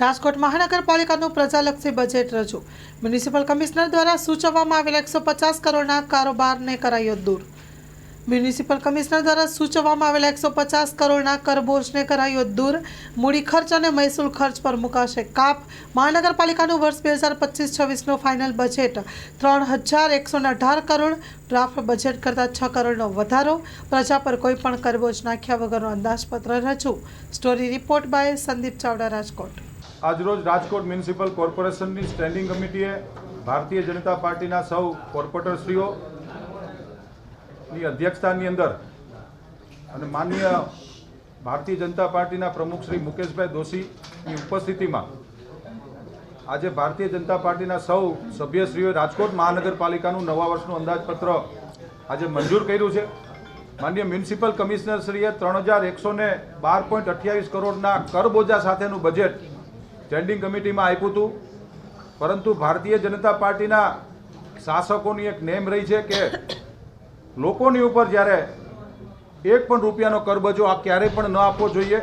રાજકોટ મહાનગરપાલિકાનું પ્રજાલક્ષી બજેટ રજૂ. મ્યુનિસિપલ કમિશનર દ્વારા સૂચવવામાં આવેલા એકસો પચાસ કરોડના કારોબારને કરાયો દૂર. મ્યુનિસિપલ કમિશનર દ્વારા સૂચવવામાં આવેલા એકસો પચાસ કરોડના કરબોજને કરાયો દૂર. મૂડી ખર્ચ અને મહેસૂલ ખર્ચ પર મુકાશે કાપ. મહાનગરપાલિકાનું વર્ષ બે હજાર પચીસ છવ્વીસનું ફાઇનલ બજેટ ત્રણ હજાર એકસો અઢાર કરોડ. ડ્રાફ્ટ બજેટ કરતાં છ કરોડનો વધારો. પ્રજા પર કોઈ પણ કરબોજ નાખ્યા વગરનો અંદાજપત્ર રજૂ. Story report by Sandeep Chavda Rajkot. આજરોજ રાજકોટ મ્યુનિસિપલ કોર્પોરેશનની સ્ટેન્ડિંગ કમિટીએ ભારતીય જનતા પાર્ટીના સૌ કોર્પોરેટરશ્રીઓની અધ્યક્ષતાની અંદર અને માનનીય ભારતીય જનતા પાર્ટીના પ્રમુખ શ્રી મુકેશભાઈ દોશીની ઉપસ્થિતિમાં આજે ભારતીય જનતા પાર્ટીના સૌ સભ્યશ્રીઓએ રાજકોટ મહાનગરપાલિકાનું નવા વર્ષનું અંદાજપત્ર આજે મંજૂર કર્યું છે. માન્ય મ્યુનિસિપલ કમિશનરશ્રીએ ત્રણ હજાર એકસો બાર પોઈન્ટ અઠ્યાવીસ કરોડના કરબોજા સાથેનું બજેટ સ્ટેન્ડિંગ કમિટીમાં આપ્યું હતું. પરંતુ ભારતીય જનતા પાર્ટીના શાસકોની એક નેમ રહી છે કે લોકોની ઉપર જ્યારે એક પણ રૂપિયાનો કરબજો આ ક્યારેય પણ ન આપવો જોઈએ.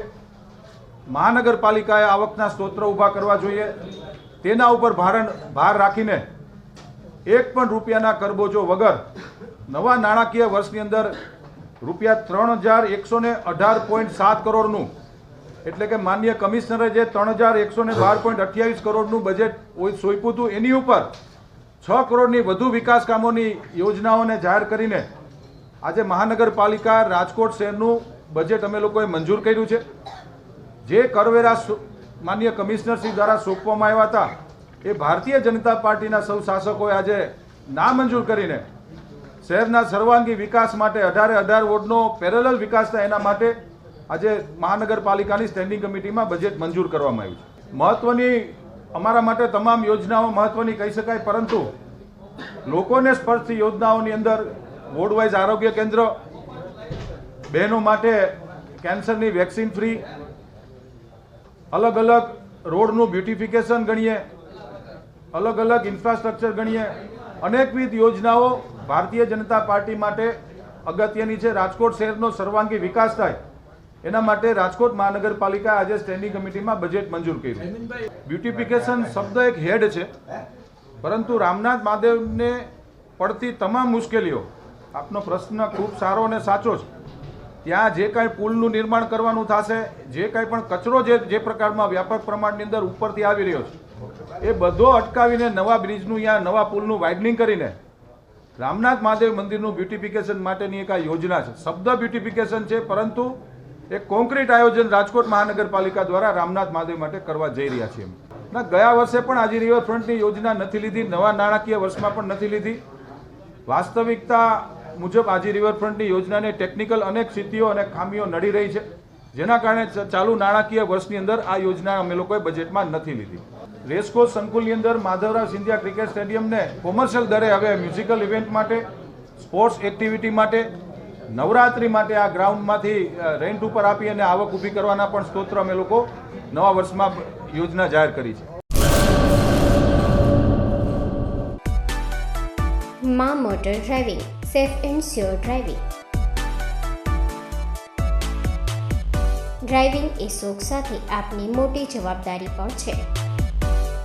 મહાનગરપાલિકાએ આવકના સ્ત્રોત્ર ઊભા કરવા જોઈએ. તેના ઉપર ભારણ, ભાર રાખીને એક પણ રૂપિયાના કરબોજો વગર નવા નાણાકીય વર્ષની અંદર રૂપિયા ત્રણ હજાર એકસો અઢાર પોઈન્ટ સાત કરોડનું એટલે કે માન્ય કમિશનરે જે ત્રણ હજાર એકસો ને બાર પોઈન્ટ અઠ્યાવીસ કરોડનું બજેટ સોંપ્યું હતું, એની ઉપર છ કરોડની વધુ વિકાસ કામોની યોજનાઓને જાહેર કરીને આજે મહાનગરપાલિકા રાજકોટ શહેરનું બજેટ અમે લોકોએ મંજૂર કર્યું છે. જે કરવેરા માન્ય કમિશનરશ્રી દ્વારા સોંપવામાં આવ્યા હતા, એ ભારતીય જનતા પાર્ટીના સૌ શાસકોએ આજે નામંજૂર કરીને શહેરના સર્વાંગી વિકાસ માટે અઢારે અઢાર વોર્ડનો પેરેલલ વિકાસ થાય એના માટે આજે મહાનગરપાલિકાની સ્ટેન્ડિંગ કમિટીમાં બજેટ મંજૂર કરવામાં આવ્યું છે. મહત્વની અમારા માટે તમામ યોજનાઓ મહત્વની કહી શકાય, પરંતુ લોકોને સ્પર્શતી યોજનાઓની અંદર વોર્ડવાઇઝ આરોગ્ય કેન્દ્ર, બહેનો માટે કેન્સરની વેક્સિન ફ્રી અલગ અલગ રોડનું બ્યુટિફિકેશન ગણીએ, અલગ અલગ ઇન્ફ્રાસ્ટ્રક્ચર ગણીએ, અનેકવિધ યોજનાઓ ભારતીય જનતા પાર્ટી માટે અગત્યની છે. રાજકોટ શહેરનો સર્વાંગી વિકાસ થાય. એના માટે રાજકોટ મહાનગરપાલિકા આજે સ્ટેન્ડિંગ કમિટીમાં બજેટ મંજૂર કર્યું. બ્યુટિફિકેશન શબ્દ એક હેડ છે, પરંતુ રામનાથ મહાદેવને પડતી તમામ મુશ્કેલીઓ, આપનો પ્રશ્ન ખૂબ સારો અને સાચો છે. ત્યાં જે કાંઈ પુલનું નિર્માણ કરવાનું થશે, જે કાંઈ પણ કચરો જે જે પ્રકારમાં વ્યાપક પ્રમાણની અંદર ઉપરથી આવી રહ્યો છે, એ બધો અટકાવીને નવા બ્રિજનું યા નવા પુલનું વાઇડનિંગ કરીને રામનાથ મહાદેવ મંદિરનું બ્યુટિફિકેશન માટેની એક આ યોજના છે. શબ્દ બ્યુટિફિકેશન છે, પરંતુ એક કોન્ક્રીટ આયોજન રાજકોટ મહાનગરપાલિકા દ્વારા રામનાથ મહાદેવ માટે કરવા જઈ રહ્યા છીએ ના, ગયા વર્ષે પણ આજે રિવરફ્રન્ટની યોજના નથી લીધી, નવા નાણાકીય વર્ષમાં પણ નથી લીધી. વાસ્તવિકતા મુજબ આજે રિવરફ્રન્ટની યોજનાને ટેકનિકલ અનેક સ્થિતિઓ અને ખામીઓ નડી રહી છે, જેના કારણે ચાલુ નાણાકીય વર્ષની અંદર આ યોજના અમે લોકોએ બજેટમાં નથી લીધી. રેસકોર્સ સંકુલની અંદર માધવરાવ સિંધિયા ક્રિકેટ સ્ટેડિયમને કોમર્શિયલ દરે હવે મ્યુઝિકલ ઇવેન્ટ માટે, સ્પોર્ટ્સ એક્ટિવિટી માટે નવરાત્રી માટે આ ગ્રાઉન્ડમાંથી રેન્ટ ઉપર આપી અને આવક ઊભી કરવાના પણ સ્તોત્ર અમે લોકો નવા વર્ષમાં યોજના જાહેર કરી છે. મા motor driving, safe and sure driving. Driving એ શોખ સાથે આપની મોટી જવાબદારી પણ છે.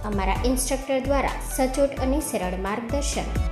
અમારા ઇન્સ્ટ્રક્ટર દ્વારા સચોટ અને સરળ માર્ગદર્શન.